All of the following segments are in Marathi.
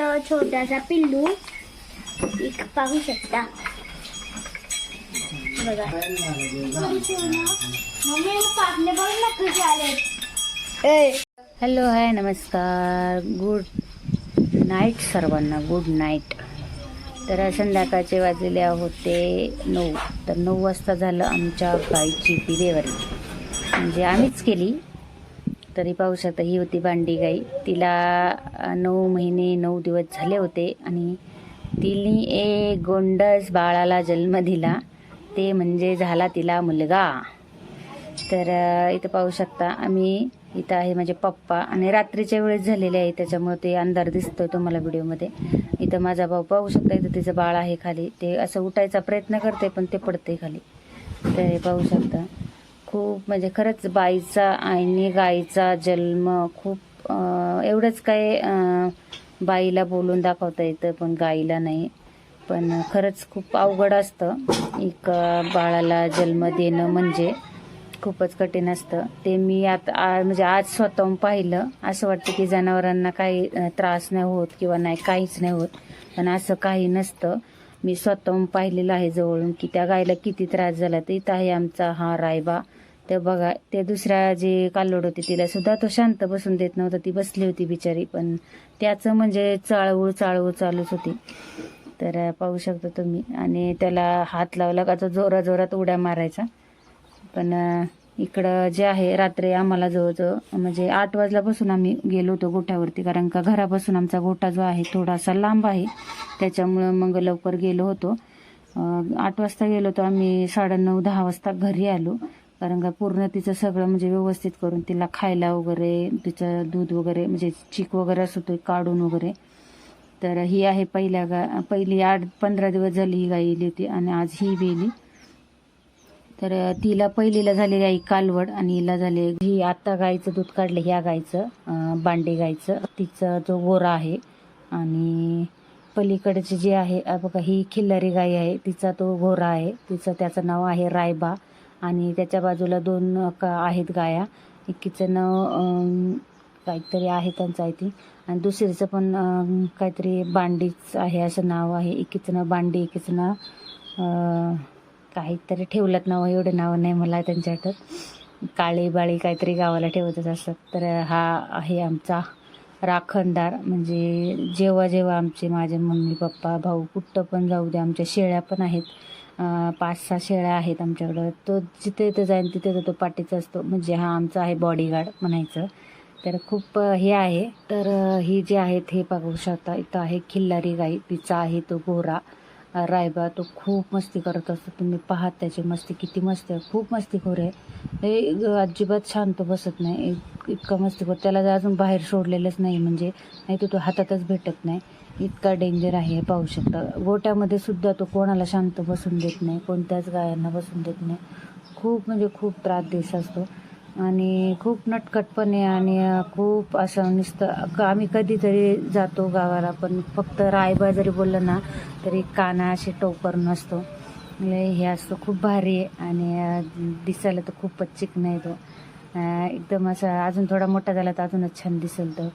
छोटासा पिल्लू. एक पाहू शकता. बघा. हॅलो हाय नमस्कार. गुड नाईट सर्वांना. गुड नाईट तर संध्याकाळचे वाजलेले होते नऊ. तर नऊ वाजता झालं आमच्या गाईची डिलेवरी म्हणजे आम्हीच केली. तरी पाहू शकता ही होती भांडी गाई. तिला नऊ महिने नऊ दिवस झाले होते आणि तिने एक गोंडस बाळाला जन्म दिला. ते म्हणजे झाला तिला मुलगा. तर इथं पाहू शकता आम्ही इथं आहे माझे पप्पा आणि रात्रीच्या वेळेस झालेले आहे त्याच्यामुळे ते अंधार दिसतोय तुम्हाला व्हिडिओमध्ये. इथं माझा भाऊ पाहू शकता इथं तिचं बाळ आहे खाली. ते असं उठायचा प्रयत्न करते पण ते पडते खाली. तर हे पाहू शकता. खूप म्हणजे खरंच बाईचा आणि गाईचा जन्म खूप एवढंच काय बाईला बोलून दाखवता येतं पण गाईला नाही. पण खरंच खूप अवघड असतं. एक बाळाला जन्म देणं म्हणजे खूपच कठीण असतं. ते मी आता आ- म्हणजे आज स्वतःहून पाहिलं. असं वाटतं की जनावरांना काही त्रास नाही होत किंवा नाही काहीच नाही होत. पण असं काही नसतं. मी स्वतःहून पाहिलेलं आहे जवळून की त्या गायला किती त्रास झाला. तर इथं आहे आमचा हा रायबा. ते बघा ते दुसऱ्या जे कालोड होती तिला सुद्धा तो शांत बसून देत नव्हता. ती बसली होती बिचारी पण त्याचं म्हणजे चाळवूळ चाळवूळ चालूच होती. तर पाहू शकता तुम्ही. आणि त्याला हात लावला का तो जोरा जोरात उड्या मारायचा. पण इकडं जे आहे रात्री आम्हाला जवळजवळ म्हणजे आठ वाजल्यापासून आम्ही गेलो होतो गोठ्यावरती कारण का घरापासून आमचा गोठा जो आहे थोडासा लांब आहे. त्याच्यामुळं मग लवकर गेलो होतो. आठ वाजता गेलो होतो आम्ही साडेनऊ दहा वाजता घरी आलो. कारण का पूर्ण तिचं सगळं म्हणजे व्यवस्थित करून तिला खायला वगैरे तिचं दूध वगैरे म्हणजे चीक वगैरे असतो तो काढून वगैरे. तर ही आहे पहिल्या गा पहिली आठ पंधरा दिवस झाली ही गाई इली होती आणि आज ही बेली तर तिला पहिलीला झालेली आई कालवड आणि हिला झाले ही आता गाईचं दूध काढलं ह्या गाईचं बांडे गाईचं तिचा जो गोरा आहे आणि पलीकडचे जे आहे बघा ही खिल्लारी गाई आहे. तिचा तो घोरा आहे. तिचं त्याचं नाव आहे रायबा आणि त्याच्या बाजूला दोन का आहेत गाया. एकीचं नाव काहीतरी आहे त्यांचं आहे ती आणि दुसरीचं पण काहीतरी बांडीच आहे असं नाव आहे. एकीचं नाव बांडी एकीचं नाव काहीतरी ठेवलं नाव एवढं नाव नाही मला त्यांच्या आठवत काळी बाळी काहीतरी गावाला ठेवतच असतात. तर हा आहे आमचा राखणदार. म्हणजे जेव्हा जेव्हा आमचे माझे मम्मी पप्पा भाऊ कुठं पण जाऊ दे आमच्या शेळ्या पण आहेत. पाच सहा शेळ्या आहेत आमच्याकडं. तो जिथे जिथे जाईल तिथे तो पाठीचा असतो. म्हणजे हा आमचा आहे बॉडीगार्ड म्हणायचं. तर खूप हे आहे. तर ही जी आहेत हे बघू शकता. इथं आहे खिल्लारी गाई. तिचा आहे तो गोरा रायबा तो खूप मस्ती करत असतो. तुम्ही पाहात त्याची मस्ती किती मस्ती आहे. खूप मस्तीखोर आहे. हे अजिबात शांत बसत नाही. इतका इतका मस्तीखोर त्याला जर अजून बाहेर सोडलेलंच नाही म्हणजे नाही तर तो हातातच भेटत नाही. इतका डेंजर आहे हे पाहू शकता. गोट्यामध्ये सुद्धा तो कोणाला शांत बसून देत नाही कोणत्याच गायांना बसून देत नाही. खूप म्हणजे खूप त्रास देत असतो. आणि खूप नटखटपणे आणि खूप असं नुसतं आम्ही कधीतरी जातो गावाला पण फक्त रायबा जरी बोललं ना तरी काना असे टोपर नसतो. म्हणजे हे असतं खूप भारी आहे आणि दिसायला तर खूपच चिकन आहे तो. एकदम असं अजून थोडा मोठा झाला तर अजूनच छान दिसेल तो.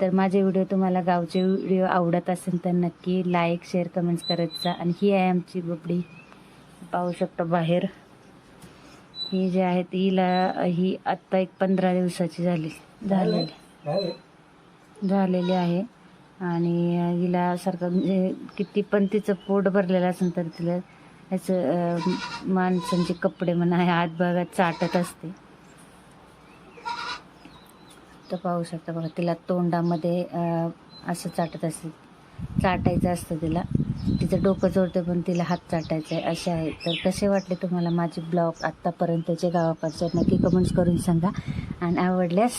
तर माझे व्हिडिओ तुम्हाला गावचे व्हिडिओ आवडत असेल तर नक्की लाईक शेअर कमेंट्स करत जा. आणि ही आहे आमची बबडी. पाहू शकतो बाहेर. ही जी आहे हिला ही आत्ता एक पंधरा दिवसाची झाली झालेली. झालेली आहे. आणि हिला सारखं म्हणजे किती पण तिचं पोट भरलेलं असेल तर तिला याचं माणसांचे कपडे म्हणा हात भागात चाटत असते. तर पाहू शकता बघा तिला तोंडामध्ये असं चाटत असते. चाटायचं असतं तिला. तिचं डोकं जोडतं पण तिला हात चाटायचं आहे. असे आहे तर कसे वाटले तुम्हाला माझे ब्लॉग आत्तापर्यंतचे गावाकडचे? नक्की कमेंट्स करून सांगा. आणि आवडल्यास